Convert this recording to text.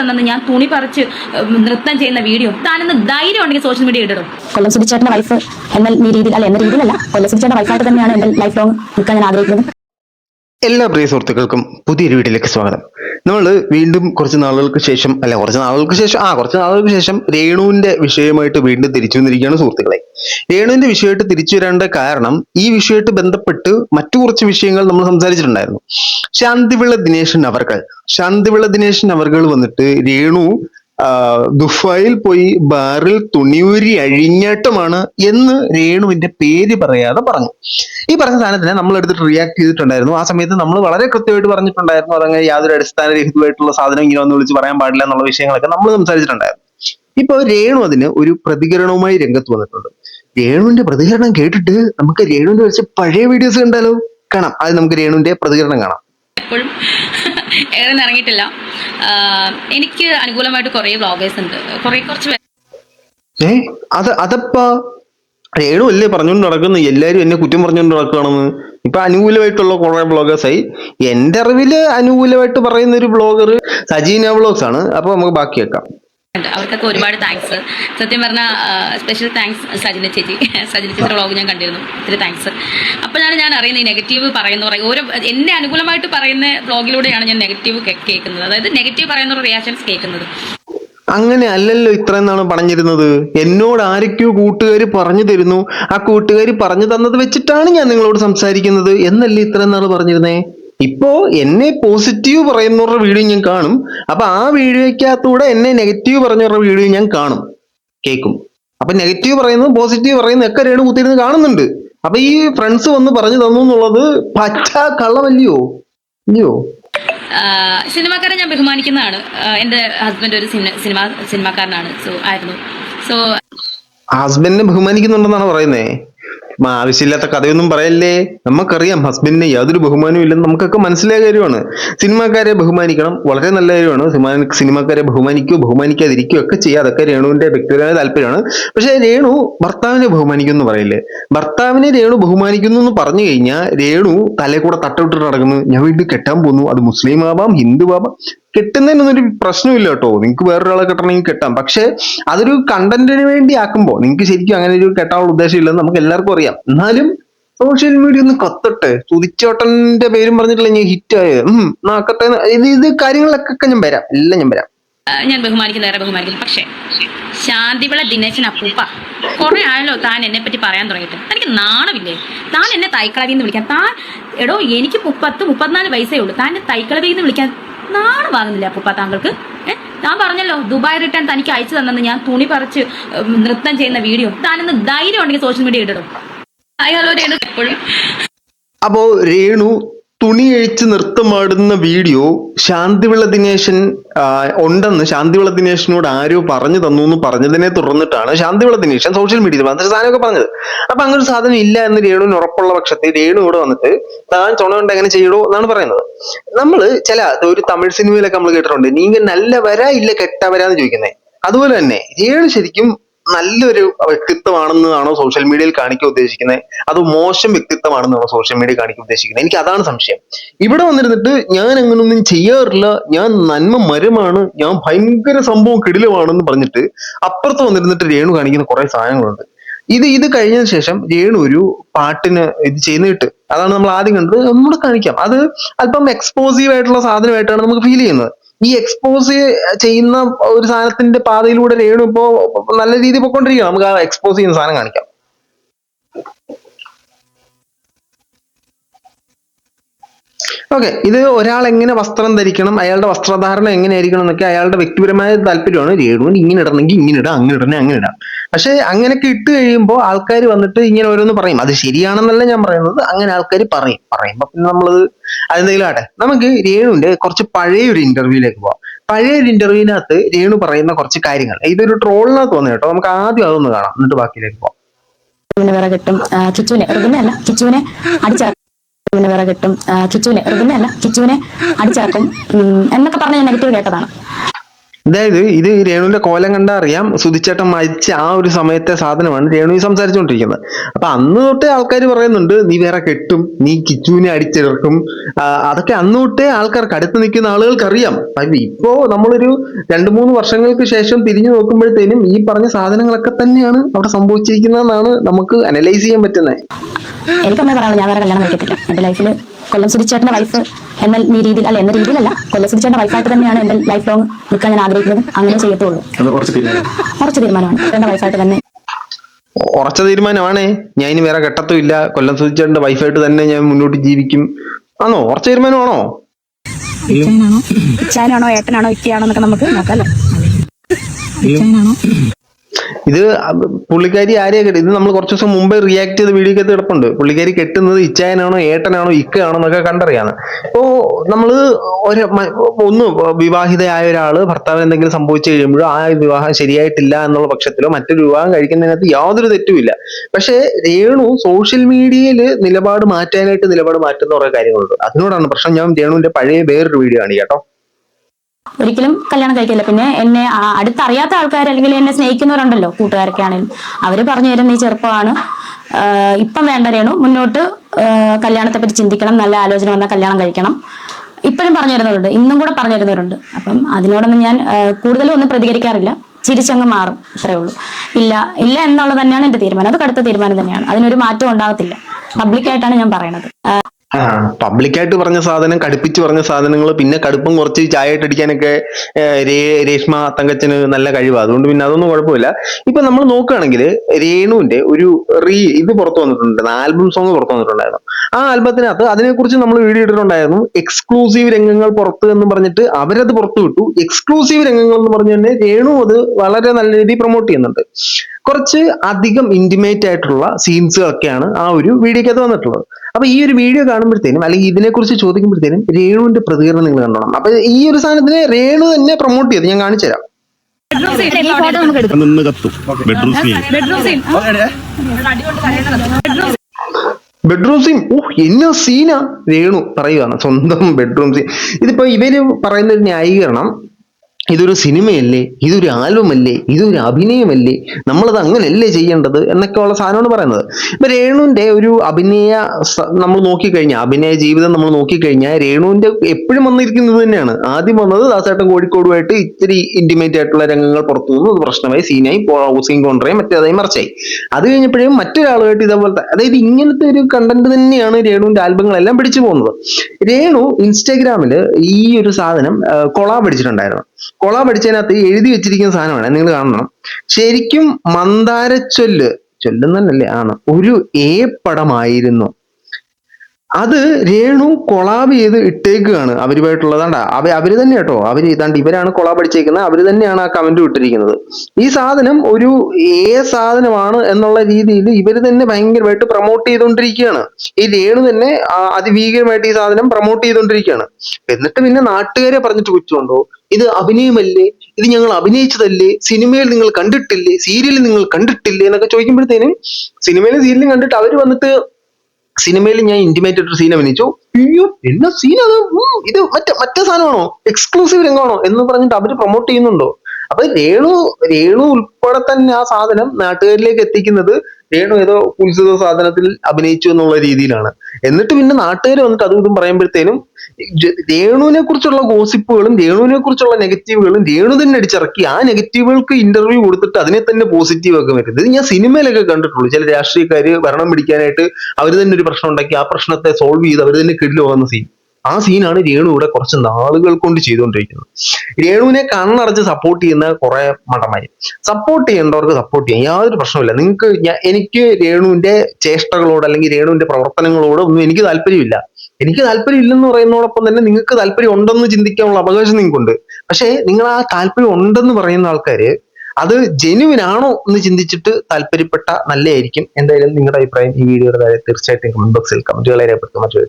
തന്നെന്ന് ഞാൻ തുണി പറിച്ച് നൃത്തം ചെയ്യുന്ന വീഡിയോ. താനെന്ന് ധൈര്യം ഉണ്ടെങ്കിൽ സോഷ്യൽ മീഡിയ ഇടണം. കൊല്ലം സുധിച്ചേട്ടന്റെ വൈഫ് എന്ന രീതിയിൽ അല്ല എന്ന രീതിയിലല്ല. കൊല്ലം സുധിച്ചേട്ടന്റെ വൈഫായിട്ട് തന്നെയാണ് എന്റെ ലൈഫ് ലോങ് നിൽക്കാൻ ഞാൻ ആഗ്രഹിക്കുന്നത്. എല്ലാ പ്രിയ സുഹൃത്തുക്കൾക്കും പുതിയൊരു വീഡിയോയിലേക്ക് സ്വാഗതം. നമ്മൾ വീണ്ടും കുറച്ച് നാളുകൾക്ക് ശേഷം അല്ല കുറച്ച് നാളുകൾക്ക് ശേഷം ആ കുറച്ച് നാളുകൾക്ക് ശേഷം രേണുവിന്റെ വിഷയമായിട്ട് വീണ്ടും തിരിച്ചു വന്നിരിക്കുകയാണ് സുഹൃത്തുക്കളെ. രേണുവിന്റെ വിഷയമായിട്ട് തിരിച്ചു വരേണ്ട കാരണം ഈ വിഷയമായിട്ട് ബന്ധപ്പെട്ട് മറ്റു കുറച്ച് വിഷയങ്ങൾ നമ്മൾ സംസാരിച്ചിട്ടുണ്ടായിരുന്നു. ശാന്തിവിള ദിനേശൻ അവർകൾ. ശാന്തിവിള ദിനേശൻ അവർകൾ വന്നിട്ട് രേണു ദുഫായിൽ പോയി ബാറിൽ തുണിയൂരി അഴിഞ്ഞാട്ടമാണ് എന്ന് രേണുവിന്റെ പേര് പറയാതെ പറഞ്ഞു. ഈ പറഞ്ഞ സാധനത്തിനെ നമ്മൾ എടുത്തിട്ട് റിയാക്ട് ചെയ്തിട്ടുണ്ടായിരുന്നു. ആ സമയത്ത് നമ്മൾ വളരെ കൃത്യമായിട്ട് പറഞ്ഞിട്ടുണ്ടായിരുന്നു. അതങ്ങനെ യാതൊരു അടിസ്ഥാനരഹിതമായിട്ടുള്ള സാധനം ഇങ്ങനെ ഒന്ന് വിളിച്ച് പറയാൻ പാടില്ല എന്നുള്ള വിഷയങ്ങളൊക്കെ നമ്മൾ സംസാരിച്ചിട്ടുണ്ടായിരുന്നു. ഇപ്പൊ രേണു അതിന് ഒരു പ്രതികരണവുമായി രംഗത്ത് വന്നിട്ടുണ്ട്. രേണുവിന്റെ പ്രതികരണം കേട്ടിട്ട് നമുക്ക് രേണുവിന്റെ വെച്ച് പഴയ വീഡിയോസ് കണ്ടാലോ? കാണാം. അത് നമുക്ക് രേണുവിന്റെ പ്രതികരണം കാണാം. എപ്പോഴും ഏറെ ഇറങ്ങിയിട്ടില്ല എനിക്ക് അനുകൂലമായിട്ട് കുറേ വ്ളോഗേഴ്സ് ഉണ്ട്. കുറേ കുറച്ച് ഏ? അത് അതപ്പാ? രേണു അല്ലേ പറഞ്ഞുകൊണ്ട് നടക്കുന്നു? എല്ലാരും എന്നെ കുറ്റം പറഞ്ഞുകൊണ്ട് നടക്കുകയാണെന്ന് ഇപ്പൊ അനുകൂലമായിട്ടുള്ള കുറെ ബ്ലോഗേഴ്സായി എന്റെ അറിവിൽ അനുകൂലമായിട്ട് പറയുന്ന ഒരു ബ്ലോഗർ സജീന വ്ളോഗ്സ് ആണ്. അപ്പൊ നമുക്ക് ബാക്കി വെക്കാം. അവർക്കൊക്കെ ഒരുപാട് താങ്ക്സ് സത്യം പറഞ്ഞാൽ സ്പെഷ്യൽ താങ്ക്സ് സജിന ചേച്ചി. സജിന ചേച്ചി വ്ളോഗ് ഞാൻ കണ്ടിരുന്നു. ഒത്തിരി താങ്ക്സ് അപ്പോഴാണ് ഞാൻ അറിയുന്നത് ഈ നെഗറ്റീവ് പറയുന്ന പറയും ഓരോ എന്നെ അനുകൂലമായിട്ട് പറയുന്ന വ്ളോഗിലൂടെയാണ് ഞാൻ നെഗറ്റീവ് കേൾക്കുന്നത്. അതായത് നെഗറ്റീവ് പറയുന്ന റിയാക്ഷൻസ് കേൾക്കുന്നത്. അങ്ങനെ അല്ലല്ലോ ഇത്ര എന്നാണ് പറഞ്ഞിരുന്നത്. എന്നോട് ആരൊക്കെയോ കൂട്ടുകാർ പറഞ്ഞു തരുന്നു. ആ കൂട്ടുകാർ പറഞ്ഞു തന്നത് വെച്ചിട്ടാണ് ഞാൻ നിങ്ങളോട് സംസാരിക്കുന്നത്. എന്നല്ലേ ഇത്ര എന്നാണ് പറഞ്ഞിരുന്നേ? ഇപ്പോ എന്നെ പോസിറ്റീവ് പറയുന്നവരുടെ വീഡിയോ ഞാൻ കാണും. അപ്പൊ ആ വീഡിയോയ്ക്കകത്തൂടെ എന്നെ നെഗറ്റീവ് പറഞ്ഞവരുടെ വീഡിയോ ഞാൻ കാണും. കേൾക്കും അപ്പൊ നെഗറ്റീവ് പറയുന്നു പോസിറ്റീവ് പറയുന്നു ഒക്കെ രേണു കുത്തിയിരുന്ന് കാണുന്നുണ്ട്. അപ്പൊ ഈ ഫ്രണ്ട്സ് വന്ന് പറഞ്ഞു തന്നു എന്നുള്ളത് പച്ച കള്ളമല്ലയോ? അല്ലയോ സിനിമാക്കാരെ ഞാൻ ബഹുമാനിക്കുന്നതാണ്. എന്റെ ഹസ്ബൻഡ് ഒരു സിനിമ സിനിമ സിനിമാക്കാരനാണ്. സോ ആയിരുന്നു. സോ ഹസ്ബൻഡിനെ ബഹുമാനിക്കുന്നുണ്ടെന്നാണ് പറയുന്നേ? മ, ആവശ്യമില്ലാത്ത കഥയൊന്നും പറയല്ലേ? നമുക്കറിയാം ഹസ്ബൻഡിന് യാതൊരു ബഹുമാനവും ഇല്ലെന്ന് നമുക്കൊക്കെ മനസ്സിലായ കാര്യമാണ്. സിനിമാക്കാരെ ബഹുമാനിക്കണം വളരെ നല്ല കാര്യമാണ്. സിനിമാ സിനിമാക്കാരെ ബഹുമാനിക്കുകയോ ബഹുമാനിക്കാതിരിക്കുകയോ ഒക്കെ ചെയ്യുക അതൊക്കെ രേണുവിന്റെ വ്യക്തിപരമായ താല്പര്യമാണ്. പക്ഷേ രേണു ഭർത്താവിനെ ബഹുമാനിക്കുന്നു പറയില്ലേ? ഭർത്താവിനെ രേണു ബഹുമാനിക്കുന്നു എന്ന് പറഞ്ഞു കഴിഞ്ഞാൽ രേണു തലേ കൂടെ തട്ടവിട്ടിട്ട് നടക്കുന്നു. ഞാൻ വീണ്ടും കെട്ടാൻ പോകുന്നു. അത് മുസ്ലിം ആവാം ഹിന്ദു ആവാം കെട്ടുന്നതിനൊന്നും ഒരു പ്രശ്നമില്ല കേട്ടോ. നിങ്ങൾക്ക് വേറൊരാളെ കിട്ടണമെങ്കിൽ കിട്ടാം. പക്ഷെ അതൊരു കണ്ടന്റിന് വേണ്ടി ആക്കുമ്പോൾ നിങ്ങൾക്ക് ശരിക്കും അങ്ങനെ ഒരു കെട്ടാനുള്ള ഉദ്ദേശം ഇല്ലെന്ന് നമുക്ക് എല്ലാവർക്കും അറിയാം. എന്നാലും സോഷ്യൽ മീഡിയ ഒന്ന് കത്തട്ടെ. തുതിച്ചോട്ടന്റെ പേരും പറഞ്ഞിട്ടില്ല ഞാൻ ഹിറ്റ് ആയത് ഉം നാക്കട്ടെ. എന്ന്. ഇത് ഇത് കാര്യങ്ങളിലൊക്കെ ഞാൻ വരാം. എല്ലാം ഞാൻ വരാം. ഞാൻ ബഹുമാനിക്കുന്ന ഏറെ ബഹുമാനിക്കുന്നു. പക്ഷേ ശാന്തിവിള ദിനേശൻ അപ്പൂപ്പ കുറെ ആയല്ലോ താൻ എന്നെ പറ്റി പറയാൻ തുടങ്ങിയിട്ട്. എനിക്ക് നാണമില്ലേ? താൻ എന്നെ തൈക്കളവി എന്ന് വിളിക്കാൻ. താൻ എടോ എനിക്ക് മുപ്പത്ത് മുപ്പത്തിനാല് വയസ്സേ ഉള്ളൂ. താൻ തൈക്കളവിന്ന് വിളിക്കാൻ നാണം വാങ്ങുന്നില്ല അപ്പൂപ്പ താങ്കൾക്ക്? ഞാൻ പറഞ്ഞല്ലോ ദുബായ് റിട്ടേൺ തനിക്ക് അയച്ചു തന്നെന്ന് ഞാൻ തുണി പറിച്ച് നൃത്തം ചെയ്യുന്ന വീഡിയോ. താനൊന്ന് ധൈര്യം ഉണ്ടെങ്കിൽ സോഷ്യൽ മീഡിയ ഇടണം രേണു. എപ്പോഴും അപ്പോ രേണു തുണി അഴിച്ച് നൃത്തമാടുന്ന വീഡിയോ ശാന്തിവിള ദിനേശൻ ഉണ്ടെന്ന് ശാന്തിവിള ദിനേശനോട് ആരോ പറഞ്ഞു തന്നു എന്ന് പറഞ്ഞതിനെ തുടർന്നിട്ടാണ് ശാന്തിവിള ദിനേശൻ സോഷ്യൽ മീഡിയയിൽ വന്നിട്ട് സാധനമൊക്കെ പറഞ്ഞത്. അപ്പൊ അങ്ങനെ ഒരു സാധനം ഇല്ല എന്ന് രേണുവിന് ഉറപ്പുള്ള പക്ഷത്തിൽ രേണു ഇവിടെ വന്നിട്ട് താൻ ചുണ കൊണ്ട് എങ്ങനെ ചെയ്യടോ എന്നാണ് പറയുന്നത്. നമ്മൾ ചില ഒരു തമിഴ് സിനിമയിലൊക്കെ നമ്മൾ കേട്ടിട്ടുണ്ട്. നീങ്ക നല്ല വരാ ഇല്ല കെട്ട വരാന്ന് ചോദിക്കുന്നത് അതുപോലെ തന്നെ രേണു ശരിക്കും നല്ലൊരു വ്യക്തിത്വമാണെന്നാണോ സോഷ്യൽ മീഡിയയിൽ കാണിക്കാൻ ഉദ്ദേശിക്കുന്നത് അത് മോശം വ്യക്തിത്വമാണെന്നാണോ സോഷ്യൽ മീഡിയ കാണിക്കാൻ ഉദ്ദേശിക്കുന്നത് എനിക്ക് അതാണ് സംശയം. ഇവിടെ വന്നിരുന്നിട്ട് ഞാൻ അങ്ങനൊന്നും ചെയ്യാറില്ല. ഞാൻ നന്മ മരമാണ്. ഞാൻ ഭയങ്കര സംഭവം കിടിലമാണെന്ന് പറഞ്ഞിട്ട് അപ്പുറത്ത് വന്നിരുന്നിട്ട് രേണു കാണിക്കുന്ന കുറെ സാധനങ്ങളുണ്ട്. ഇത് ഇത് കഴിഞ്ഞതിന് ശേഷം രേണു ഒരു പാട്ടിന് ഇത് ചെയ്യുന്നിട്ട് അതാണ് നമ്മൾ ആദ്യം കണ്ടത്. ഒന്നുകൂടെ കാണിക്കാം. അത് അല്പം എക്സ്പോസീവ് ആയിട്ടുള്ള സാധനമായിട്ടാണ് നമുക്ക് ഫീൽ ചെയ്യുന്നത്. ഈ എക്സ്പോസ് ചെയ്യുന്ന ഒരു സാധനത്തിന്റെ പാതയിലൂടെ രേണു ഇപ്പോ നല്ല രീതിയിൽ പൊക്കോണ്ടിരിക്കുകയാണ് നമുക്ക് ആ എക്സ്പോസ് ചെയ്യുന്ന സാധനം കാണിക്കാം. ഓക്കെ ഇത് ഒരാൾ എങ്ങനെ വസ്ത്രം ധരിക്കണം അയാളുടെ വസ്ത്രധാരണം എങ്ങനെയായിരിക്കണം എന്നൊക്കെ അയാളുടെ വ്യക്തിപരമായ താല്പര്യമാണ്. രേണുവിന് ഇങ്ങനെ ഇടണമെങ്കിൽ ഇങ്ങനെ ഇടാം അങ്ങനെ ഇടണേ അങ്ങനെ ഇടാം. പക്ഷെ അങ്ങനെയൊക്കെ ഇട്ട് കഴിയുമ്പോൾ ആൾക്കാർ വന്നിട്ട് ഇങ്ങനെ ഓരോന്ന് പറയും. അത് ശരിയാണെന്നല്ല ഞാൻ പറയുന്നത്. അങ്ങനെ ആൾക്കാർ പറയും. പറയുമ്പോൾ പിന്നെ നമ്മളത് അതെന്തെങ്കിലും ആട്ടെ നമുക്ക് രേണുവിന്റെ കുറച്ച് പഴയ ഒരു ഇന്റർവ്യൂയിലേക്ക് പോവാം. പഴയ ഒരു ഇന്റർവ്യൂവിനകത്ത് രേണു പറയുന്ന കുറച്ച് കാര്യങ്ങൾ. ഇതൊരു ട്രോളിനകത്ത് വന്നു കേട്ടോ. നമുക്ക് ആദ്യം അതൊന്ന് കാണാം. എന്നിട്ട് ബാക്കിയിലേക്ക് പോവാം. പിന്നെ വേറെ കിട്ടും. ആ, ചിച്ചുവിനെ അല്ല ചുച്ചുവിനെ ഋതുവിനെ അല്ല ചിച്ചുവിനെ അടിച്ചിറക്കും എന്നൊക്കെ പറഞ്ഞ നെഗറ്റീവ് കേട്ടതാണ്. അതായത് ഇത് രേണുവിന്റെ കോലം കണ്ടാ അറിയാം. സുധിച്ചേട്ടൻ മരിച്ച ആ ഒരു സമയത്തെ സാധനമാണ് രേണു ഈ സംസാരിച്ചുകൊണ്ടിരിക്കുന്നത് അപ്പൊ അന്ന് തൊട്ടേ ആൾക്കാർ പറയുന്നുണ്ട് നീ വേറെ കെട്ടും നീ കിച്ചുവിനെ അടിച്ചിറക്കും. അതൊക്കെ അന്ന് തൊട്ടേ ആൾക്കാർക്ക് അടുത്ത് നിൽക്കുന്ന ആളുകൾക്ക് അറിയാം ഇപ്പോ നമ്മളൊരു രണ്ടു മൂന്ന് വർഷങ്ങൾക്ക് ശേഷം തിരിഞ്ഞു നോക്കുമ്പോഴത്തേനും ഈ പറഞ്ഞ സാധനങ്ങളൊക്കെ തന്നെയാണ് അവിടെ സംഭവിച്ചിരിക്കുന്നതെന്നാണ് നമുക്ക് അനലൈസ് ചെയ്യാൻ പറ്റുന്നത്. ഞാൻ കല്യാണം ലൈഫിൽ കൊല്ലം സുധിച്ചേട്ടന്റെ വൈഫ് എന്ന രീതിയിൽ അല്ല എന്ന രീതിയിലല്ല കൊല്ലം സുധിച്ചേട്ടന്റെ വൈഫായിട്ട് തന്നെയാണ് എന്റെ ലൈഫ് ലോങ് നിൽക്കാൻ ഞാൻ ആഗ്രഹിക്കുന്നത്. അങ്ങനെ ചെയ്യത്തുള്ളൂ. കുറച്ച് തീരുമാനം കുറച്ച് തീരുമാനമാണ്. എന്റെ വൈഫായിട്ട് തന്നെ. ഉറച്ച തീരുമാനമാണ്. ഞാൻ ഇനി വേറെ കെട്ടത്തും ഇല്ല. കൊല്ലം സുധിച്ചേട്ടന്റെ വൈഫായിട്ട് തന്നെ ഞാൻ മുന്നോട്ട് ജീവിക്കും. ആണോ? ഉറച്ച തീരുമാനമാണോ? ഇച്ചാനാണോ ഏട്ടനാണോ? ഇക്കയാണോ എന്നൊക്കെ നമുക്ക് നോക്കാം അല്ലേ? ഇത് പുള്ളിക്കാരി ആരെയാ കെട്ടി ഇത് നമ്മൾ കുറച്ച് ദിവസം മുമ്പേ റിയാക്ട് ചെയ്ത വീഡിയോക്കകത്ത് കിടപ്പുണ്ട്. പുള്ളിക്കാരി കെട്ടുന്നത് ഇച്ചായനാണോ ഏട്ടനാണോ ഇക്കയാണോ എന്നൊക്കെ കണ്ടറിയാണ്. ഇപ്പോ നമ്മൾ ഒരു ഒന്ന് വിവാഹിതയായ ഒരാൾ ഭർത്താവിന് എന്തെങ്കിലും സംഭവിച്ചു കഴിയുമ്പോഴോ ആ വിവാഹം ശരിയായിട്ടില്ല എന്നുള്ള പക്ഷത്തിലോ മറ്റൊരു വിവാഹം കഴിക്കുന്നതിനകത്ത് യാതൊരു തെറ്റുമില്ല. പക്ഷേ രേണു സോഷ്യൽ മീഡിയയിൽ നിലപാട് മാറ്റാനായിട്ട് നിലപാട് മാറ്റുന്ന കുറെ കാര്യങ്ങളുണ്ട്. അതിനോടാണ് പ്രശ്നം. ഞാൻ രേണുവിന്റെ പഴയ വേറൊരു വീഡിയോ ആണ് കേട്ടോ. ഒരിക്കലും കല്യാണം കഴിക്കില്ല. പിന്നെ എന്നെ അടുത്തറിയാത്ത ആൾക്കാർ അല്ലെങ്കിൽ എന്നെ സ്നേഹിക്കുന്നവരുണ്ടല്ലോ കൂട്ടുകാരൊക്കെ ആണെങ്കിലും അവർ പറഞ്ഞു തരും നീ ചെറുപ്പമാണ്. ഇപ്പം വേണ്ട രേണു. മുന്നോട്ട് കല്യാണത്തെ പറ്റി ചിന്തിക്കണം. നല്ല ആലോചന വന്നാൽ കല്യാണം കഴിക്കണം. ഇപ്പോഴും പറഞ്ഞു തരുന്നവരുണ്ട്. ഇന്നും കൂടെ പറഞ്ഞു തരുന്നവരുണ്ട്. അപ്പം അതിനോടൊന്നും ഞാൻ കൂടുതലും ഒന്നും പ്രതികരിക്കാറില്ല. ചിരിച്ചങ്ങ് മാറും. അത്രേ ഉള്ളൂ. ഇല്ല ഇല്ല എന്നുള്ളത് തന്നെയാണ് എന്റെ തീരുമാനം. അത് കടുത്ത തീരുമാനം തന്നെയാണ്. അതിനൊരു മാറ്റം ഉണ്ടാകത്തില്ല. പബ്ലിക്കായിട്ടാണ് ഞാൻ പറയണത് പബ്ലിക്കായിട്ട് പറഞ്ഞ സാധനം കടുപ്പിച്ച് പറഞ്ഞ സാധനങ്ങൾ പിന്നെ കടുപ്പം കുറച്ച് ചായ ഇട്ടടിക്കാനൊക്കെ രേ- രേഷ്മ തങ്കച്ചന് നല്ല കഴിവാണ് അതുകൊണ്ട് പിന്നെ അതൊന്നും കുഴപ്പമില്ല. ഇപ്പൊ നമ്മൾ നോക്കുകയാണെങ്കിൽ രേണുവിന്റെ ഒരു റീ ഇത് പുറത്തു വന്നിട്ടുണ്ട്. ആൽബം സോങ് പുറത്തു വന്നിട്ടുണ്ടായിരുന്നു. ആ ആൽബത്തിനകത്ത് അതിനെക്കുറിച്ച് നമ്മൾ വീഡിയോ ഇട്ടിട്ടുണ്ടായിരുന്നു. എക്സ്ക്ലൂസീവ് രംഗങ്ങൾ പുറത്ത് എന്ന് പറഞ്ഞിട്ട് അവരത് പുറത്തു വിട്ടു. എക്സ്ക്ലൂസീവ് രംഗങ്ങൾ എന്ന് പറഞ്ഞു തന്നെ രേണു അത് വളരെ നല്ല രീതിയിൽ പ്രൊമോട്ട് ചെയ്യുന്നുണ്ട്. കുറച്ച് അധികം ഇന്റിമേറ്റ് ആയിട്ടുള്ള സീൻസുകളൊക്കെയാണ് ആ ഒരു വീഡിയോക്കകത്ത് വന്നിട്ടുള്ളത്. അപ്പൊ ഈ ഒരു വീഡിയോ കാണുമ്പോഴത്തേനും അല്ലെങ്കിൽ ഇതിനെക്കുറിച്ച് ചോദിക്കുമ്പോഴത്തേനും രേണുവിന്റെ പ്രതികരണം നിങ്ങൾ കണ്ടോണം. അപ്പൊ ഈ ഒരു സാധനത്തിന് രേണു തന്നെ പ്രൊമോട്ട് ചെയ്ത്. ഞാൻ കാണിച്ചു തരാം. നിന്ന് കത്തും. ബെഡ്റൂം സ്മീൽ ബെഡ്റൂം സീൻ ഓ എന്നാ സീനാ രേണു പറയുവാണ്. സ്വന്തം ബെഡ്റൂം സീൻ ഇതിപ്പോ ഇവർ പറയുന്ന ഒരു ന്യായീകരണം ഇതൊരു സിനിമയല്ലേ? ഇതൊരു ആൽബമല്ലേ? ഇതൊരു അഭിനയമല്ലേ? നമ്മളത് അങ്ങനെയല്ലേ ചെയ്യേണ്ടത്? എന്നൊക്കെ ഉള്ള സാധനമാണ് പറയുന്നത്. ഇപ്പൊ രേണുവിന്റെ ഒരു അഭിനയ നമ്മൾ നോക്കിക്കഴിഞ്ഞാൽ അഭിനയ ജീവിതം നമ്മൾ നോക്കിക്കഴിഞ്ഞാൽ രേണുവിന്റെ എപ്പോഴും വന്നിരിക്കുന്നത് തന്നെയാണ്. ആദ്യം വന്നത് ദാസേട്ടൻ കോഴിക്കോടുമായിട്ട് ഇത്തിരി ഇന്റിമേറ്റ് ആയിട്ടുള്ള രംഗങ്ങൾ പുറത്തു നിന്ന്. പ്രശ്നമായി സീനായി ഹൗസിംഗ് കോൺട്രയും മറ്റേതായി മറിച്ചായി. അത് കഴിഞ്ഞപ്പോഴും മറ്റൊരാളുമായിട്ട് ഇതേപോലത്തെ അതായത് ഇങ്ങനത്തെ ഒരു കണ്ടന്റ് തന്നെയാണ് രേണുവിന്റെ ആൽബങ്ങളെല്ലാം പിടിച്ചു പോകുന്നത്. രേണു ഇൻസ്റ്റാഗ്രാമിൽ ഈ ഒരു സാധനം കൊളാബ് അടിച്ചിട്ടുണ്ടായിരുന്നു. കൊളാബ് പഠിച്ചതിനകത്ത് എഴുതി വെച്ചിരിക്കുന്ന സാധനമാണ്. നിങ്ങൾ കാണണം. ശരിക്കും മന്ദാരച്ചൊല്ല് ചൊല്ലുന്നല്ലേ ആണ്. ഒരു ഏ പടമായിരുന്നു. അത് രേണു കൊളാബ് ചെയ്ത് ഇട്ടേക്കുകയാണ്. അവരുമായിട്ടുള്ളതാണ്ട. അവ അവർ തന്നെ കേട്ടോ. അവർ ഇതാണ്ട് ഇവരാണ് കൊളാബ് അടിച്ചേക്കുന്നത്. അവർ തന്നെയാണ് ആ കമന്റ് ഇട്ടിരിക്കുന്നത്. ഈ സാധനം ഒരു ഏ സാധനമാണ് എന്നുള്ള രീതിയിൽ ഇവർ തന്നെ ഭയങ്കരമായിട്ട് പ്രൊമോട്ട് ചെയ്തുകൊണ്ടിരിക്കുകയാണ്. ഈ രേണു തന്നെ അതിഭീകരമായിട്ട് ഈ സാധനം പ്രൊമോട്ട് ചെയ്തുകൊണ്ടിരിക്കുകയാണ്. എന്നിട്ട് പിന്നെ നാട്ടുകാരെ പറഞ്ഞിട്ട് കുറ്റുണ്ടോ ഇത് അഭിനയമല്ലേ? ഇത് ഞങ്ങൾ അഭിനയിച്ചതല്ലേ? സിനിമയിൽ നിങ്ങൾ കണ്ടിട്ടില്ലേ? സീരിയലിൽ നിങ്ങൾ കണ്ടിട്ടില്ലേ? എന്നൊക്കെ ചോദിക്കുമ്പോഴത്തേനും സിനിമയിലും സീരിയലും കണ്ടിട്ട് അവർ വന്നിട്ട് സിനിമയിൽ ഞാൻ ഇന്റിമേറ്റ് ഒരു സീൻ അഭിനയിച്ചു. അയ്യോ എന്നാ സീൻ അത്? ഇത് മറ്റേ മറ്റേ സാധനമാണോ? എക്സ്ക്ലൂസീവ് രംഗമാണോ? എന്ന് പറഞ്ഞിട്ട് അവർ പ്രൊമോട്ട് ചെയ്യുന്നുണ്ടോ? അപ്പൊ രേണു രേണു ഉൾപ്പെടെ തന്നെ ആ സാധനം നാട്ടുകാരിലേക്ക് എത്തിക്കുന്നത് രേണു ഏതോ കുൽസിത സാധനത്തിൽ അഭിനയിച്ചു എന്നുള്ള രീതിയിലാണ്. എന്നിട്ട് പിന്നെ നാട്ടുകാർ വന്നിട്ട് അതും ഇതും പറയുമ്പോഴത്തേനും രേണുവിനെ കുറിച്ചുള്ള ഗോസിപ്പുകളും രേണുവിനെ കുറിച്ചുള്ള നെഗറ്റീവുകളും രേണു തന്നെ അടിച്ചിറക്കി. ആ നെഗറ്റീവുകൾക്ക് ഇന്റർവ്യൂ കൊടുത്തിട്ട് അതിനെ തന്നെ പോസിറ്റീവ് ഒക്കെ വരുന്നത് ഞാൻ സിനിമയിലൊക്കെ കണ്ടിട്ടുള്ളൂ. ചില രാഷ്ട്രീയക്കാര് ഭരണം പിടിക്കാനായിട്ട് അവർ തന്നെ ഒരു പ്രശ്നം ഉണ്ടാക്കി ആ പ്രശ്നത്തെ സോൾവ് ചെയ്ത് അവർ തന്നെ കിടിൽ പോകുന്ന സീൻ ആ സീനാണ് രേണു ഇവിടെ കുറച്ച് നാളുകൾ കൊണ്ട് ചെയ്തുകൊണ്ടിരിക്കുന്നത്. രേണുവിനെ കണ്ണടച്ച് സപ്പോർട്ട് ചെയ്യുന്ന കുറെ മടമായി സപ്പോർട്ട് ചെയ്യേണ്ടവർക്ക് സപ്പോർട്ട് ചെയ്യാം. യാതൊരു പ്രശ്നമില്ല നിങ്ങൾക്ക് എനിക്ക് രേണുവിന്റെ ചേഷ്ടകളോട് അല്ലെങ്കിൽ രേണുവിന്റെ പ്രവർത്തനങ്ങളോട് ഒന്നും എനിക്ക് താല്പര്യമില്ല. എനിക്ക് താല്പര്യം ഇല്ലെന്ന് പറയുന്നതോടൊപ്പം തന്നെ നിങ്ങൾക്ക് താല്പര്യം ഉണ്ടെന്ന് ചിന്തിക്കാനുള്ള അവകാശം നിങ്ങൾക്കുണ്ട്. പക്ഷേ നിങ്ങൾ ആ താല്പര്യം ഉണ്ടെന്ന് പറയുന്ന ആൾക്കാര് അത് ജെനുവിൻ ആണോ എന്ന് ചിന്തിച്ചിട്ട് താല്പര്യപ്പെട്ട നല്ലതായിരിക്കും എന്തായാലും നിങ്ങളുടെ അഭിപ്രായം ഈ വീഡിയോയുടെ താഴെ തീർച്ചയായിട്ടും കമന്റ് ബോക്സിൽ കമന്റുകളെ രേഖപ്പെടുത്തുന്ന മറ്റു